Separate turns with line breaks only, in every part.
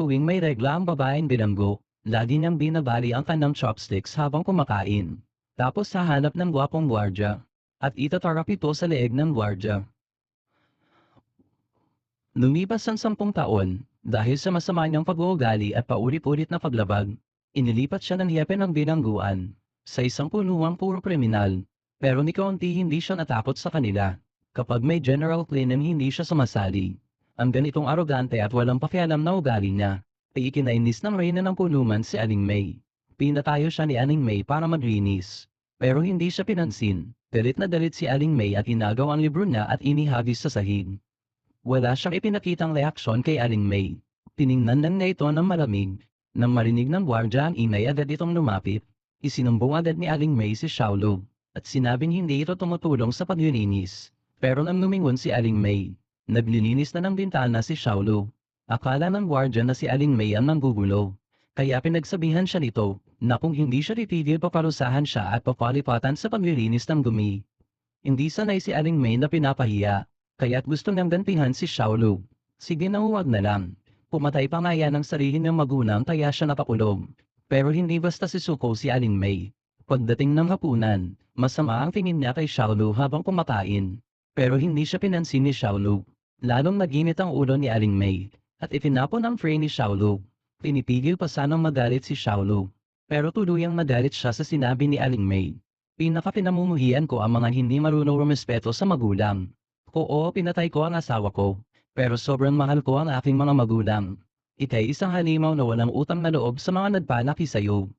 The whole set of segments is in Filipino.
Tuwing may regla ang babaeng bilanggo, lagi niyang binabali ang kanang chopsticks habang kumakain. Tapos hahanap ng gwapong gwardya. At itatarap ito sa leeg ng gwardya. Lumipas ang sampung taon, dahil sa masama niyang pag-uugali at paulit-ulit na paglabag, inilipat siya ng hiyepe ng bilangguan sa isang punuang puro kriminal. Pero ni kaunti hindi siya natakot sa kanila. Kapag may general cleaning hindi siya sumasali. Ang ganitong arogante at walang pakialam na ugali niya, ay ikinainis ng reyna ng puluman si Aling May. Pinatayo siya ni Aling May para maglinis. Pero hindi siya pinansin. Galit na galit si Aling May at inagaw ang libro niya at inihagis sa sahig. Wala siyang ipinakitang reaksyon kay Aling May. Tiningnan lang niya ito ng malamig. Nang marinig ng gwardya ang inay agad itong lumapit, isinumbong agad ni Aling May si Shaolo at sinabing hindi ito tumutulong sa paglilinis. Pero nang lumingon si Aling May, naglilinis na ng bintana si Shaolo. Akala ng gwardya na si Aling May ang nanggugulo. Kaya pinagsabihan siya nito na kung hindi siya titigil paparusahan siya at papalipatan sa paglilinis ng gumi. Hindi sanay si Aling May na pinapahiya, kaya't gusto niyang gantihan si Shaolo. Sige na huwag na lang. Pumatay pa nga yan ang sarili ng magulang kaya siya napakulong. Pero hindi basta si Suko si Aling May. Pagdating ng hapunan, masama ang tingin niya kay Shaolo habang kumakain. Pero hindi siya pinansin ni Shaolo. Lalong naginit ang ulo ni Aling May, at itinapon ang tray ni Shaolo. Pinipigil pa sanang magalit si Shaolo. Pero tuluyang magalit siya sa sinabi ni Aling May. Pinakapinamumuhian ko ang mga hindi marunong rumespeto sa magulang. Oo, pinatay ko ang asawa ko. Pero sobrang mahal ko ang aking mga magulang. Ikay isang halimaw na walang utang na loob sa mga nagpalaki sa'yo.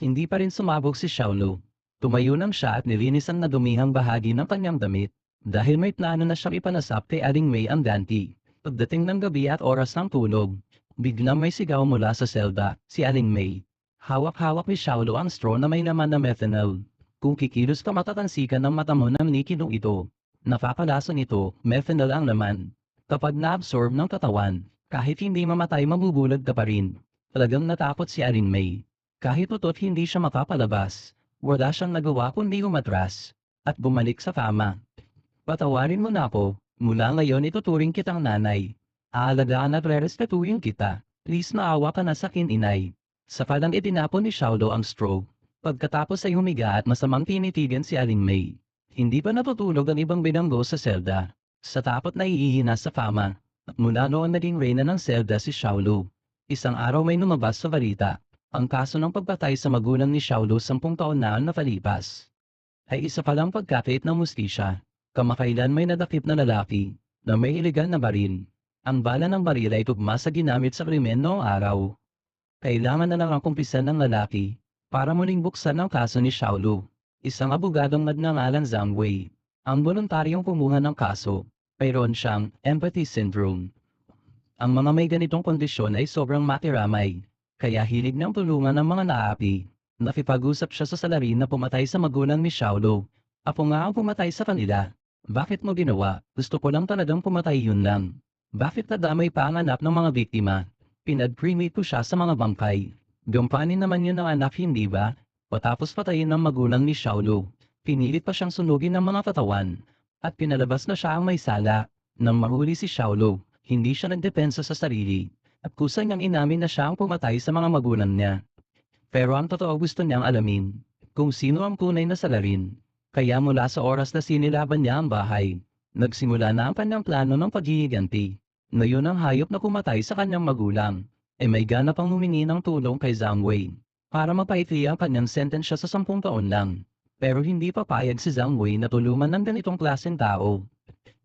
Hindi pa rin sumabog si Shaolo. Tumayo lang siya at nilinis ang nadumihang bahagi ng kanyang damit. Dahil may plano na siyang ipanasap kay Aling May ang ganti. Pagdating ng gabi at oras ng tulog, biglang may sigaw mula sa selda, si Aling May. Hawak-hawak ni Shaolo ang straw na may laman na methanol. Kung kikilos ka matatansikan ng mata mo ng nikino ito. Napakalasa nito, methanol ang laman. Kapag na-absorb ng katawan, kahit hindi mamatay mabubulag ka pa rin. Talagang natakot si Aling May. Kahit utot hindi siya makapalabas, wala siyang nagawa kundi umatras, at bumalik sa kama. Patawarin mo na ako, mula ngayon ituturing kitang nanay. Aalagaan at rerespetuhin kita. Please naawa ka na sa akin inay. Sa palang itinapon ni Shaolo ang straw. Pagkatapos ay humiga at masamang tinitigan si Aling May. Hindi pa natutulog ang ibang binanggo sa selda. Sa tapot na iihina sa fama. At mula noon naging reyna ng selda si Shaolo. Isang araw may lumabas sa balita. Ang kaso ng pagpatay sa magulang ni Shaolo sampung taon na ang napalipas. Ay isa palang pagkakait ng mustisya. Kamakailan may nadakip na lalaki na may iligal na baril. Ang bala ng baril ay tugma sa ginamit sa krimen noong araw. Kailangan na lang ang kumpisan ng lalaki para muling buksan ang kaso ni Shaolo. Isang abogadong nagnangalan Zhang Wei. Ang voluntaryong kumuha ng kaso, mayroon siyang empathy syndrome. Ang mga may ganitong kondisyon ay sobrang makiramay, kaya hilig ng tulungan ng mga naapi. Nakipag-usap siya sa salarin na pumatay sa magulang ni Shaolo. Apo nga ang pumatay sa kanila. Bakit mo ginawa? Gusto ko lang talagang pumatay yun lang. Bakit nadamay pa ang anak ng mga biktima? Pinag-cremate ko siya sa mga bangkay. Gampanin naman yun ng anak hindi ba? Patapos patayin ng magulang ni Shaolo, pinilit pa siyang sunugin ng mga katawan. At pinalabas na siya ang may sala. Nang mahuli si Shaolo, hindi siya nagdepensa sa sarili. At kusa niyang inamin na siya ang pumatay sa mga magulang niya. Pero ang totoo gusto niyang alamin, kung sino ang tunay na salarin. Kaya mula sa oras na sinilaban niya ang bahay, nagsimula na ang kanyang plano ng paghihiganti. Ngayon ang hayop na kumatay sa kanyang magulang, ay may gana pang humingi ng tulong kay Zhang Wei para mapaitli ang kanyang sentensya sa sampung taon lang. Pero hindi papayag si Zhang Wei na tulungan ng ganitong klaseng tao.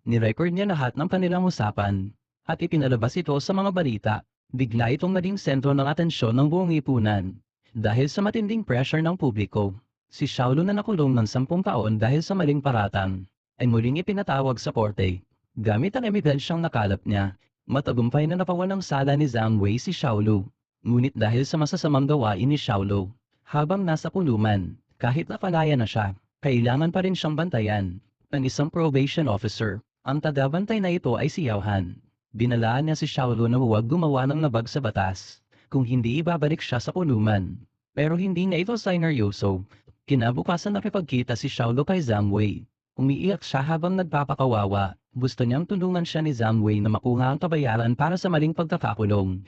Nirecord niya lahat ng kanilang usapan at ipinalabas ito sa mga balita. Bigla itong naging sentro ng atensyon ng buong ipunan. Dahil sa matinding pressure ng publiko, si Shaolo na nakulong ng sampung taon dahil sa maling paratang, ay muling ipinatawag sa korte. Gamit ang ebidensyang nakalap niya, matagumpay na napawan ng sala ni Zhang Wei si Shaolo. Ngunit dahil sa masasamang gawain ni Shaolo, habang nasa puluman, kahit napalaya na siya, kailangan pa rin siyang bantayan ng isang probation officer. Ang tagabantay na ito ay si Yao Han. Binalaan niya si Shaolo na huwag gumawa ng nabag sa batas, kung hindi ibabalik siya sa puluman. Pero hindi niya ito sineryoso. Kinabukasan nakipagkita si Shaolo kay Wei. Umiiyak siya habang nagpapakawawa. Gusto niyang tulungan siya ni Wei na makuha ang kabayaran para sa maling pagkakakulong.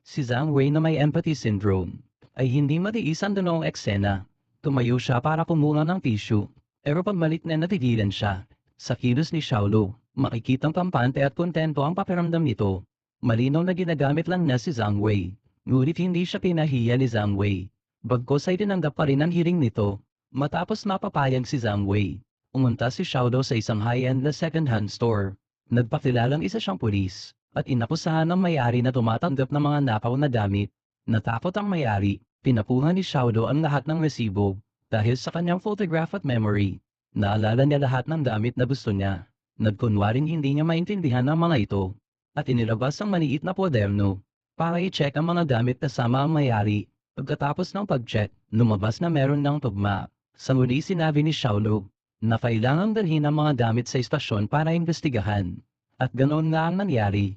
Si Wei na may empathy syndrome ay hindi matiis ang dalawang eksena. Tumayo siya para kumuha ng tissue. Pero pagmalit na natigilan siya. Sa kilos ni Xiaolo, makikitang kampante at kontento ang pakiramdam nito. Malinaw na ginagamit lang niya si Zhang Wei. Ngunit hindi siya pinahiya ni Zhang Wei. Bagkos ay tinanggap pa rin ang hiring nito. Matapos mapapayag si Zhang Wei, umunta si Xiaolo sa isang high-end na second-hand store. Nagpakilalang isa siyang pulis, at inakusahan ng may-ari na tumatanggap ng mga nakaw na gamit. Natakot ang may-ari, pinapuhan ni Xiaolo ang lahat ng resibo, dahil sa kanyang photograph at memory. Naalala niya lahat ng gamit na gusto niya. Nagkunwaring hindi niya maintindihan ang mga ito, at inilabas ang maliit na kwaderno, para i-check ang mga gamit kasama ang may-ari. Pagkatapos ng pag-check, lumabas na meron ng tugma. Sa muli sinabi ni Xiaolo, na kailangang dalhin ang mga gamit sa istasyon para imbestigahan. At ganoon nga ang nangyari.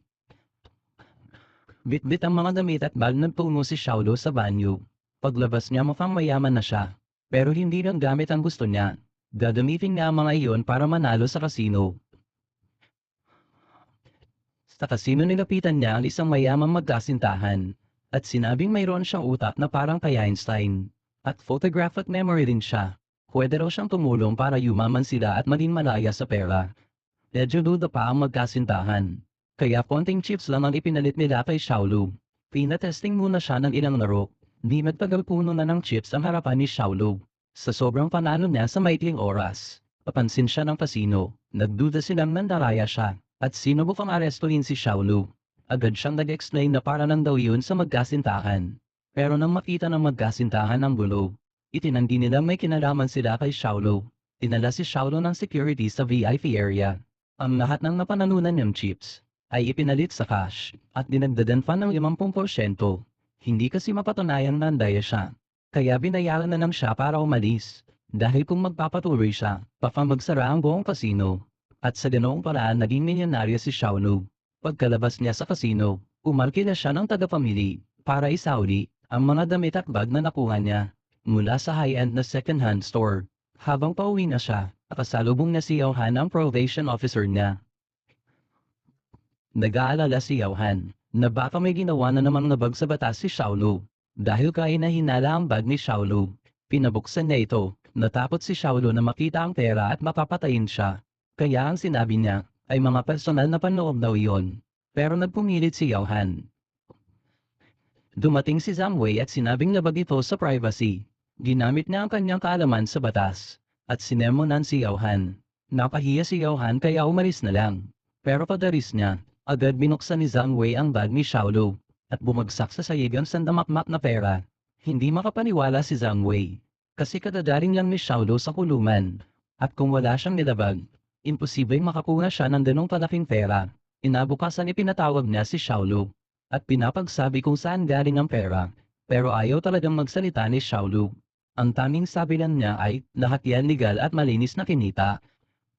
Bitbit ang mga damit at bag nagtungo si Xiaolo sa banyo. Paglabas niya mukhang mayaman na siya. Pero hindi lang gamit ang gusto niya. Gagamitin niya ang mga iyon para manalo sa kasino. Sa kasino nilapitan niya ang isang mayamang magkasintahan. At sinabing mayroon siyang utak na parang kay Einstein. At photograph at memory din siya. Pwede raw siyang tumulong para yumaman sila at maging malaya sa pera. Medyo duda pa ang magkasintahan. Kaya konting chips lang ang ipinalit nila kay Xiaolo. Pinatesting muna siya ng ilang laro. Di magtagal puno na ng chips ang harapan ni Xiaolo. Sa sobrang panalo niya sa maikling oras, papansin siya ng pasino. Nagduda silang nandaraya siya. At sinubukang arestuhin si Xiaolo. Agad siyang nag-explain na para lang daw yun sa magkasintahan. Pero nang makita ng magkasintahan ang gulo, itinanggi nila may kinalaman sila kay Xiaolo. Tinala si Xiaolo ng security sa VIP area. Ang lahat ng napananunan niyang chips ay ipinalit sa cash at dinagdagan pa ng 50%. Hindi kasi mapatunayan na andaya siya. Kaya binayaran na lang siya para umalis. Dahil kung magpapatuloy siya, papamagsara ang buong kasino. At sa ganoong paraan naging milyonarya si Xiaolo. Pagkalabas niya sa kasino, umarkila siya ng tagapamili para isauli ang mga damit at bag na nakuha niya mula sa high-end na second-hand store. Habang pauwi na siya, nakasalubong na si Johan ang probation officer niya. Nag-aalala si Johan na baka may ginawa na namang nabag sa batas si Xiaolo. Dahil kaya na hinala ang bag ni Xiaolo, pinabuksan niya ito. Natakot si Xiaolo na makita ang pera at mapapatayin siya. Kaya ang sinabi niya ay mga personal na panloob daw iyon. Pero nagpumilit si Johan. Dumating si Zamway at sinabing labag ito sa privacy. Ginamit niya ang kanyang kaalaman sa batas. At sinemonan si Johan. Napahiya si Johan kaya umalis na lang. Pero padaris niya, agad binuksan ni Zamway ang bag ni Xiaolo. At bumagsak sa sayigang sandamakmak na pera. Hindi makapaniwala si Zamway. Kasi kadadaring lang ni Xiaolo sa kulungan. At kung wala siyang nilabag, imposibleng makakuha siya ng ganong kalaking pera. Inabukasan ipinatawag niya si Xiaolo. At pinapagsabi kung saan galing ang pera. Pero ayaw talagang magsalita ni Xiaolo. Ang taming sabi lang niya ay, lahat yan legal at malinis na kinita.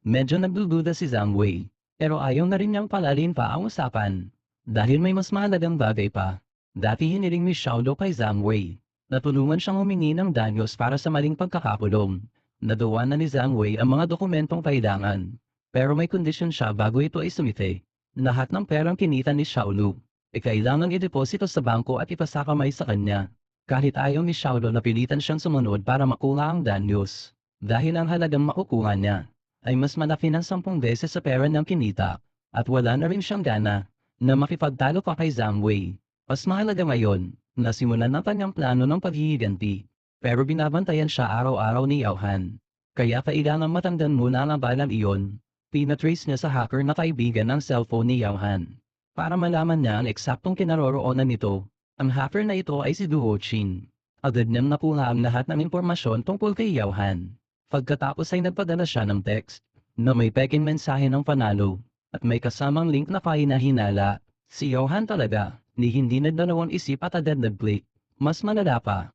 Medyo nagdududa si Zamway. Pero ayaw na rin niyang palalin pa ang usapan. Dahil may mas mahalagang bagay pa. Dati hiniling ni Xiaolo kay Zamway. Natulungan siyang humingi ng danyos para sa maling pagkakapulong. Nagawa na ni Zamway ang mga dokumentong kailangan. Pero may kondisyon siya bago ito ay sumite. Lahat ng perang kinita ni Xiaolo, ay kailangang ideposito sa bangko at ipasakamay sa kanya. Kahit ayaw ni Xiaolo na pilitan siyang sumunod para makuha ang danyos. Dahil ang halagang makukuha niya, ay mas malaki ng sampung beses sa pera ng kinita. At wala na rin siyang gana, na makipagtalo pa kay Zamway. Mas mahalaga ngayon, na simulan na kanyang plano ng paghihiganti. Pero binabantayan siya araw-araw ni Johan. Kaya kailangan matanggan muna ang balang iyon. Pinatrace niya sa hacker na kaibigan ng cellphone ni Johan. Para malaman niya ang eksaktong kinaroroonan nito, ang hacker na ito ay si Duo Chin. Agad niyang nakuha ang lahat ng impormasyon tungkol kay Johan. Pagkatapos ay nagpadala siya ng text, na may peking mensahe ng panalo, at may kasamang link na kahinahinala. Si Johan talaga, ni hindi nagdalawang isip at agad nag-click. Mas malala pa.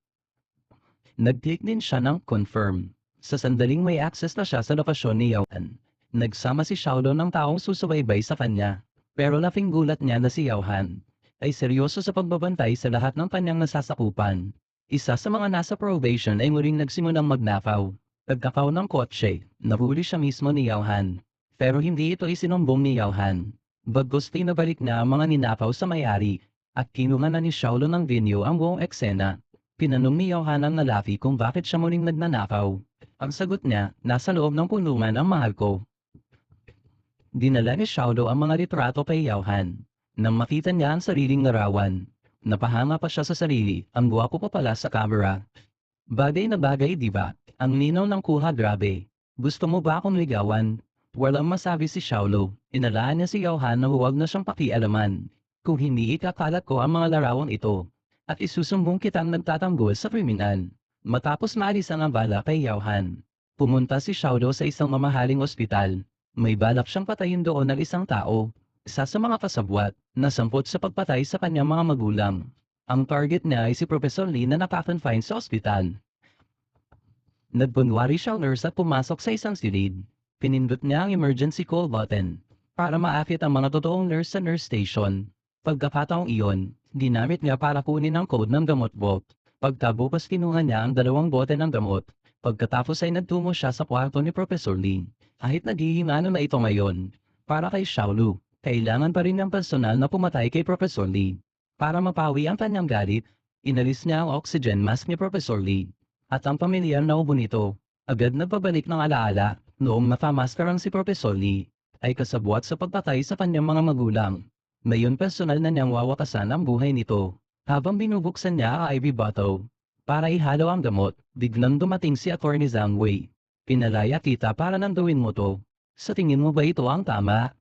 Nag-click din siya ng confirm. Sa sandaling may access na siya sa lokasyon ni Johan. Nagsama si Xiaolo ng taong susubaybay sa kanya. Pero laking gulat niya na si Johan ay seryoso sa pagbabantay sa lahat ng kanyang nasasakupan. Isa sa mga nasa probation ay muling nagsimulang magnakaw. Pagkakaw ng kotse, nahuli siya mismo ni Johan. Pero hindi ito isinumbong ni Johan. Bagkus pinabalik na ang mga ninakaw sa may-ari. At kinuha na ni Shaolo ng video ang buong eksena. Pinanong ni Johan ang lalaki kung bakit siya muling nagnanakaw. Ang sagot niya, nasa loob ng punungan ang mahal ko. Dinala ni Shaolo ang mga litrato kay Johan. Nang makita niya ang sariling larawan, napahanga pa siya sa sarili, ang guwapo pa pala sa camera. Bagay na bagay di ba? Ang ninaw ng kuha grabe. Gusto mo ba akong ligawan? Walang masabi si Shaolo. Inalaan niya si Johan na huwag na siyang pakialaman. Kung hindi ikakalat ko ang mga larawang ito. At isusumbong kitang nagtatanggol sa kriminal. Matapos maalis ang bala kay Johan. Pumunta si Shaolo sa isang mamahaling ospital. May balak siyang patayin doon ng isang tao. Isa sa mga kasabwat, nasampot sa pagpatay sa kanyang mga magulang. Ang target niya ay si Professor Lee na nakakonfine sa ospital. Nagpunwari siya nurse at pumasok sa isang silid. Pinindot niya ang emergency call button para maakit ang mga totoong nurse sa nurse station. Pagkakataong iyon, ginamit niya para kunin ang code ng gamot vault. Pagkabukas kinuha niya ang dalawang bote ng gamot. Pagkatapos ay nagtungo siya sa kwarto ni Professor Lee. Kahit naghihingano na ito ngayon, para kay Xiaolu, kailangan pa rin ng personal na pumatay kay Professor Lee. Para mapawi ang kanyang galit, inalis niya ang oxygen mask ni Professor Lee. At ang pamilyar na ubo nito, agad nagpabalik ng alaala, noong nakamaskarang si Professor Lee, ay kasabwat sa pagpatay sa kanyang mga magulang. Ngayon personal na niyang wawakasan ang buhay nito. Habang binubuksan niya ang IV bottle, para ihalo ang gamot, biglang dumating si Attorney Zhang Wei. Pinalaya kita para nanduin mo to. Sa tingin mo ba ito ang tama?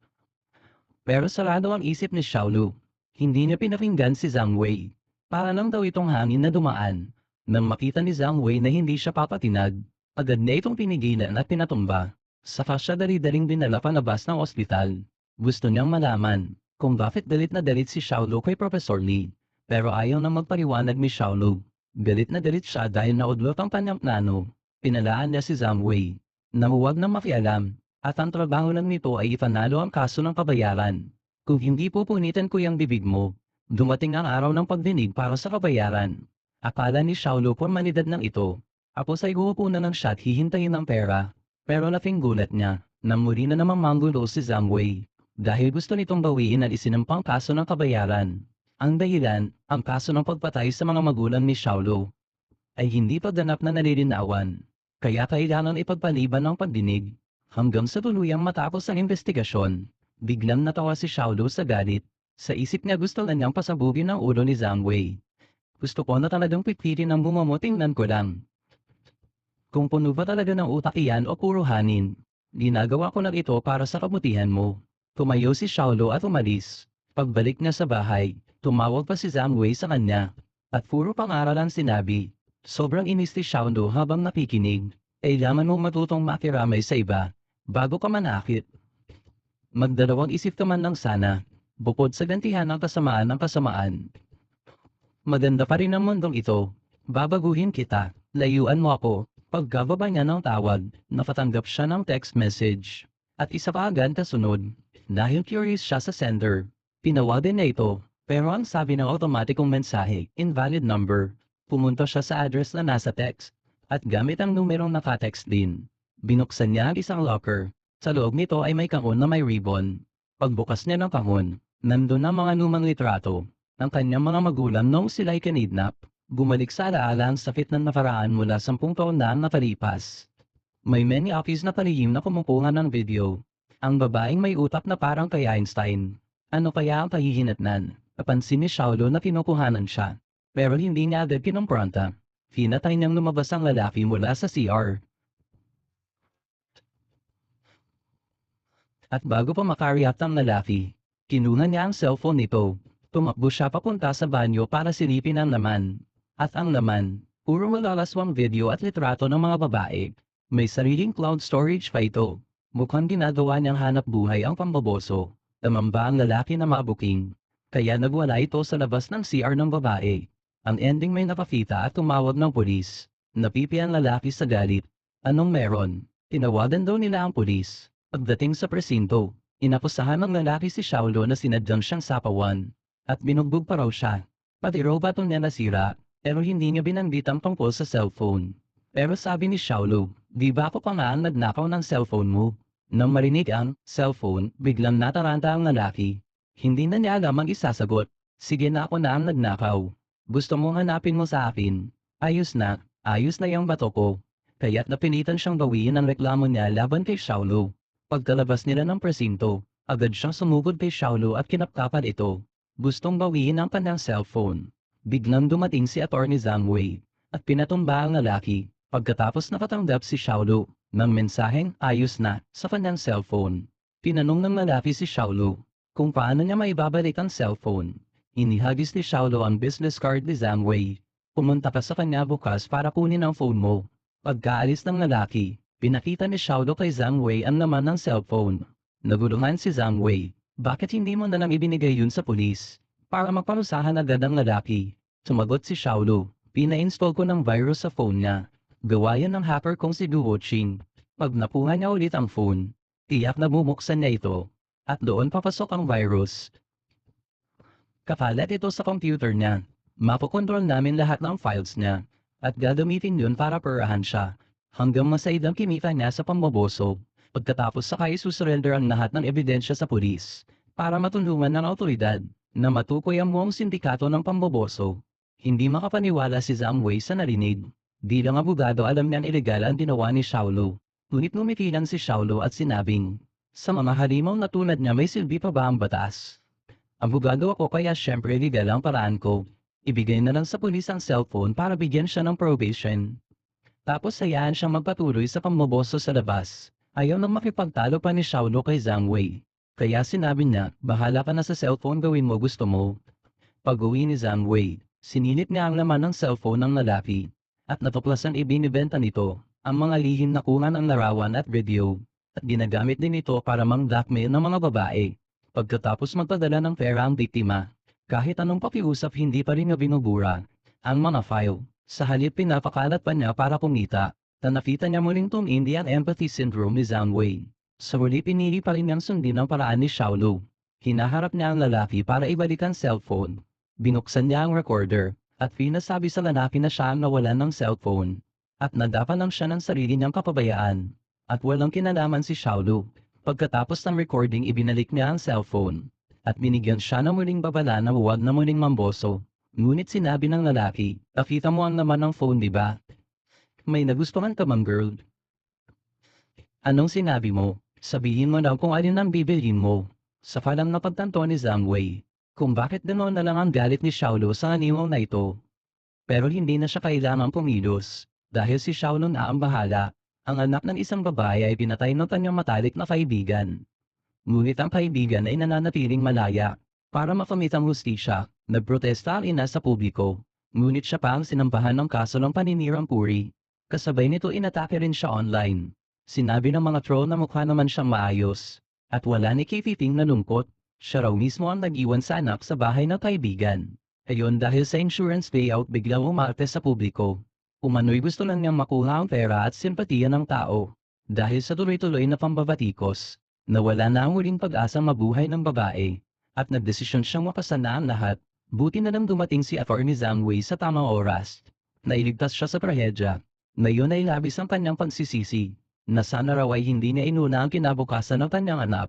Pero sarado ang isip ni Xiaolu. Hindi niya pinakinggan si Zhang Wei. Para lang daw itong hangin na dumaan. Nang makita ni Zhang Wei na hindi siya papatinag, agad na itong pinigilan at pinatumba. Saka siya dali-daling dinala panabas ng ospital. Gusto niyang malaman kung bakit galit na galit si Xiaolu kay Professor Lee. Pero ayaw na magpariwanag ni Xiaolu. Galit na galit siya dahil naudlot ang kanyang plano. Pinalaan niya si Wei na huwag na makialam at ang trabaho lang nito ay ipanalo ang kaso ng kabayaran. Kung hindi pupunitan ko yung bibig mo, dumating ang araw ng pagdinig para sa kabayaran. Akala ni Xiaolu formalidad ng ito. Tapos ay huupunan ng shot hihintayin ng pera. Pero laking gulat niya, na muli na namang manggulo si Wei. Dahil gusto nitong bawiin ang isinampang kaso ng kabayaran. Ang dahilan, ang kaso ng pagpatay sa mga magulang ni Xiaolu ay hindi pagganap na nalilinawan. Kaya kailangan ipagpaliban ang pagdinig. Hanggang sa tuluyang matapos ang investigasyon, biglang natawa si Xiaolu sa galit. Sa isip niya gusto na niyang pasabugin ang ulo ni Zhang Wei. Gusto ko na talagang pipitin ang bumumo tingnan ko lang. Kung puno ba talaga ng utak iyan o puro hanin, ginagawa ko na ito para sa kabutihan mo. Tumayo si Xiaolu at umalis. Pagbalik niya sa bahay, tumawag pa si Zhang Wei sa kanya. At puro pangaral ang sinabi. Sobrang inis ni Xiaolu habang nakikinig. Kailangan mo matutong makiramay sa iba, bago ka manakit. Magdalawang isip ka man lang sana, bukod sa gantihan ng kasamaan ng kasamaan. Maganda pa rin ang mundong ito. Babaguhin kita, layuan mo ako. Pagkababa niya ng tawag, napatanggap siya ng text message. At isa pa agad kasunod. Dahil curious siya sa sender, pinawagan niya ito. Pero ang sabi ng automatikong mensahe, invalid number. Pumunta siya sa address na nasa text. At gamit ang numerong nakatext din. Binuksan niya ang isang locker. Sa loob nito ay may kahon na may ribbon. Pagbukas niya ng kahon, nandun ang mga lumang litrato ng kanyang mga magulang noong sila ay kinidnap. Bumalik sa alaala ang sakit ng nakaraan mula sampung taon na ang nakalipas. May many copies na palihim na kumukuha ng video. Ang babaeng may utak na parang kay Einstein. Ano kaya ang kahihinatnan? Napansin ni Xiaolo na kinukuhanan siya. Pero hindi niya agad kinumpronta. Hinatay niyang lumabas ang lalaki mula sa CR. At bago pa makareact ang lalaki, kinuha niya ang cellphone nito. Tumakbo siya papunta sa banyo para silipin ang laman. At ang laman, puro malalaswang video at litrato ng mga babae. May sariling cloud storage pa ito. Mukhang ginagawa niyang hanap buhay ang pambaboso. Tamamba ang lalaki na mabuking. Kaya nagwala ito sa labas ng CR ng babae. Ang ending may napakita at tumawag ng pulis. Napipi ang lalaki sa galit. Anong meron? Tinawagan daw nila ang pulis. Pagdating sa presinto, inakusahan ng lalaki si Xiaolo na sinadyang siyang sapawan. At binugbog pa raw siya. Pati raw batong niya nasira, pero hindi niya binanggit ang tungkol sa cellphone. Pero sabi ni Xiaolo, di ba ako pa nga ang nagnakaw ng cellphone mo? Nang marinig ang cellphone, biglang nataranta ang lalaki. Hindi na niya alam ang isasagot. Sige na ako na ang nagnakaw. Gusto mong hanapin mo sa akin. Ayos na, ayos na yung bato ko. Kaya't napilitan siyang bawiin ang reklamo niya laban kay Xiaolo. Pagkalabas nila ng presinto, agad siyang sumugod kay Xiaolo at kinapkapan ito. Gustong bawiin ang kanyang cellphone. Biglang dumating si Atty. Zhang Wei at pinatumba ang lalaki. Pagkatapos nakatanggap si Xiaolo ng mensaheng ayos na sa kanyang cellphone. Tinanong ng lalaki si Xiaolo kung paano niya maibabalik ang cellphone. Inihagis ni Xiaolo ang business card ni Wei. Pumunta ka sa kanya bukas para kunin ang phone mo. Pagkaalis ng lalaki, pinakita ni Xiaolo kay Wei ang laman ng cellphone. Nagulungan si Wei. Bakit hindi mo na lang ibinigay yun sa pulis? Para magparusahan agad ang lalaki. Sumagot si Xiaolo. Pina-install ko ng virus sa phone niya. Gawa ng hacker kong si Duo Ching. Pag napuha niya ulit ang phone, tiyak na bumuksan niya ito. At doon papasok ang virus. Kakalat ito sa computer niya. Mapokontrol namin lahat ng files niya. At gagamitin yun para perahan siya. Hanggang masaid ang kimita niya sa pamboboso. Pagkatapos saka isusurrender ang lahat ng ebidensya sa pulis. Para matulungan ng autoridad na matukoy ang buong sindikato ng pamboboso. Hindi makapaniwala si Wei sa narinig. Bilang abogado alam niyang ilegal ang ginawa ni Xiaolo. Ngunit lumitilan si Xiaolo at sinabing, sa mga halimaw na tulad niya may silbi pa ba ang batas? Abogado ako kaya syempre legal ang paraan ko. Ibigay na lang sa pulis ang cellphone para bigyan siya ng probation. Tapos hayaan siyang magpatuloy sa pamboboso sa labas. Ayaw nang makipagtalo pa ni Xiaolo kay Zhang Wei. Kaya sinabi niya, bahala ka na sa cellphone gawin mo gusto mo. Pag-uwi ni Zhang Wei, sinilip niya ang laman ng cellphone ng lalaki. At natuklasan ibinibenta nito, ang mga lihim na kuha ng larawan at video. At ginagamit din ito para mang-blackmail ng mga babae. Pagkatapos magpadala ng pera ang biktima, kahit anong pakiusap hindi pa rin niya binubura. Ang mga file, sa halip pinapakalat pa niya para kumita, na nakita niya muling tumindi ang empathy syndrome ni Zhang Wei. Sa huli pinili pa rin niyang sundin ang paraan ni Xiaolo. Hinaharap niya ang lalaki para ibalik ang cellphone. Binuksan niya ang recorder, at pinasabi sa lalaki na siya ang nawalan ng cellphone. At nadapan lang siya ng sarili niyang kapabayaan. At walang kinalaman si Xiaolo. Pagkatapos ng recording ibinalik niya ang cellphone. At binigyan siya ng muling babala na huwag na muling mamboso. Ngunit sinabi ng lalaki, nakita mo ang naman ng phone di ba? May nagustuhan ka mang girl. Anong sinabi mo? Sabihin mo daw kung alin ang bibilhin mo. Sa falang napagtanto ni Zhang Wei, kung bakit ganoon na lang ang galit ni Xiaolo sa animal na ito. Pero hindi na siya kailangang pumilos, dahil si Xiaolo na ang bahala. Ang anak ng isang babae ay pinatay ng kanyang matalik na kaibigan. Ngunit ang kaibigan ay nananatiling malaya. Para makamit ang hustisya, nagprotesta ang ina sa publiko. Ngunit siya pa ang sinampahan ng kaso ng paninirang puri. Kasabay nito inatake rin siya online. Sinabi ng mga troll na mukha naman siyang maayos. At wala ni Kifiting na lungkot. Siya raw mismo ang nag-iwan sa anak sa bahay ng kaibigan. Ayon dahil sa insurance payout biglang umarte sa publiko. Umano'y gusto lang niyang makuha ang pera at simpatiya ng tao. Dahil sa tuloy-tuloy na pambabatikos, nawala na ang huling pag-asang mabuhay ng babae. At nagdesisyon siyang mapasana ang lahat. Buti na lang dumating si. Zhang Wei sa tamang oras. Nailigtas siya sa trahedya. Ngayon ay labis ang kanyang pagsisisi, na sana raw ay hindi niya inuna ang kinabukasan ng kanyang anak.